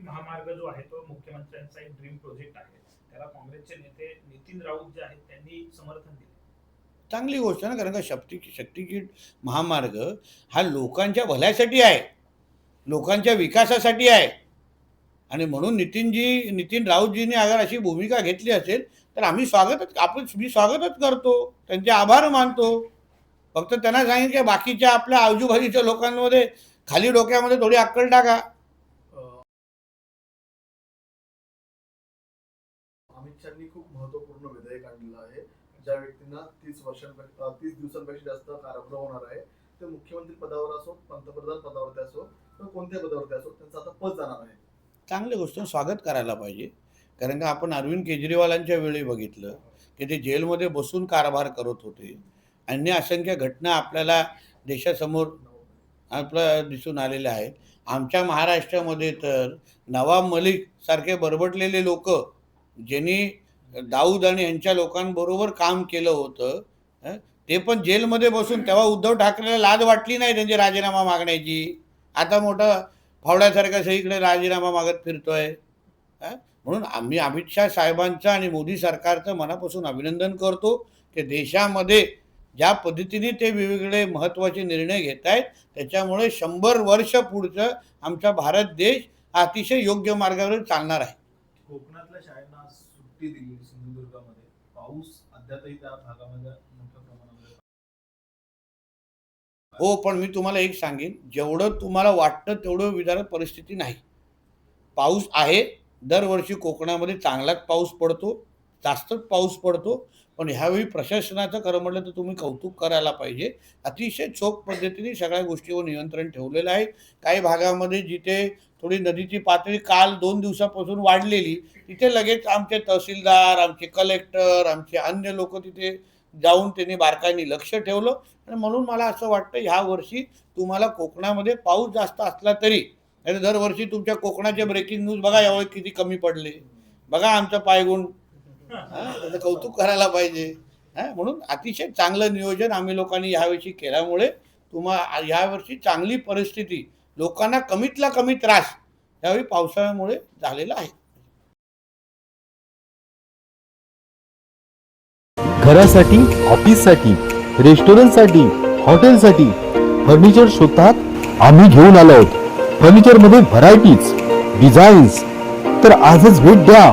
शक्तीपीठ महामार्ग जो आहे तो मुख्यमंत्र्यांचा एक ड्रीम प्रोजेक्ट आहे. त्याला काँग्रेसचे नेते नितीन राऊत जे आहेत त्यांनी समर्थन दिले. चांगली गोष्ट आहे ना कारण का शक्ती शक्तिकीट महामार्ग हा लोकांच्या भल्यासाठी आहे. लोकांच्या विकासासाठी आहे. आणि म्हणून नितीनजी नितीन राऊतजींनी अगर अशी भूमिका घेतली असेल तर आम्ही स्वागतच आपण मी स्वागतच करतो. त्यांचे आभार मानतो. फक्त त्यांना सांगितलं की बाकीच्या आपल्या आजूबाजूच्या लोकांमध्ये खाली डोक्यामध्ये थोडी अक्कल टाका. अमित शहानी खूप महत्त्वपूर्ण विधेयक आणलेलं आहे. ज्या व्यक्तींना तीस वर्षांपेक्षा तीस दिवसांपेक्षा जास्त कारागृह होणार आहे ते मुख्यमंत्री पदावर असो पंतप्रधान पदावरती असो किंवा कोणत्या पदावरती असो त्यांचं आता पद जाणार आहे. चांगली गोष्ट स्वागत करायला पाहिजे. कारण का आपण अरविंद केजरीवालांच्या वेळी बघितलं की ते जेलमध्ये बसून कारभार करत होते. अन्य असंख्य घटना आपल्याला देशासमोर आपलं दिसून आलेल्या आहेत. आमच्या महाराष्ट्रामध्ये तर नवाब मलिक सारखे बरबटलेले लोक ज्यांनी दाऊद आणि यांच्या लोकांबरोबर काम केलं होतं ते पण जेलमध्ये बसून तेव्हा उद्धव ठाकरेला लाज वाटली नाही त्यांची राजीनामा मागण्याची. आता मोठा फावड्यासारखा सगळीकडे राजीनामा मागत फिरतोय. म्हणून आम्ही अमित शहा साहेबांचं आणि मोदी सरकारचं मनापासून अभिनंदन करतो की देशामध्ये ज्या पद्धतीने ते वेगवेगळे महत्त्वाचे निर्णय घेत आहेत त्याच्यामुळे शंभर वर्ष पुढचं आमचा भारत देश अतिशय योग्य मार्गावर चालणार आहे. कोकणातल्या शाळांना सुट्टी दिली सिंधुदुर्गामध्ये. पाऊस अद्यापही त्या भागामध्ये मोठ्या प्रमाणामध्ये हो पण मी तुम्हाला एक सांगेन जेवढं तुम्हाला वाटतं तेवढं विदारक परिस्थिती नाही. पाऊस आहे दरवर्षी कोकणामध्ये चांगलाच पाऊस पडतो. जास्तच पाऊस पडतो पण ह्यावेळी प्रशासनाचं खरं म्हटलं तर तुम्ही कौतुक करायला पाहिजे. अतिशय चोख पद्धतीने सगळ्या गोष्टीवर नियंत्रण ठेवलेलं आहे. काही भागामध्ये जिथे थोडी नदीची पातळी काल दोन दिवसापासून वाढलेली तिथे लगेच आमचे तहसीलदार आमचे कलेक्टर आमचे अन्य लोक तिथे जाऊन त्यांनी बारकाईने लक्ष ठेवलं. आणि म्हणून मला असं वाटतं ह्या वर्षी तुम्हाला कोकणामध्ये पाऊस जास्त असला तरी नाही दरवर्षी तुमच्या कोकणाचे ब्रेकिंग न्यूज बघा यावेळी किती कमी पडले. बघा आमचं पायगुण त्याचं कौतुक करायला पाहिजे. म्हणून अतिशय चांगलं नियोजन आम्ही लोकांनी यावर्षी केल्यामुळे तुम्हा यावर्षी चांगली परिस्थिती लोकांना कमीतला कमी त्रास यावेळी पावसाळ्यामुळे झालेला आहे. घरासाठी ऑफिससाठी रेस्टॉरंटसाठी हॉटेलसाठी फर्निचर शोधतात आम्ही घेऊन आलो आहोत. फर्निचरमध्ये व्हरायटीज डिझाईन्स तर आजच भेट द्या.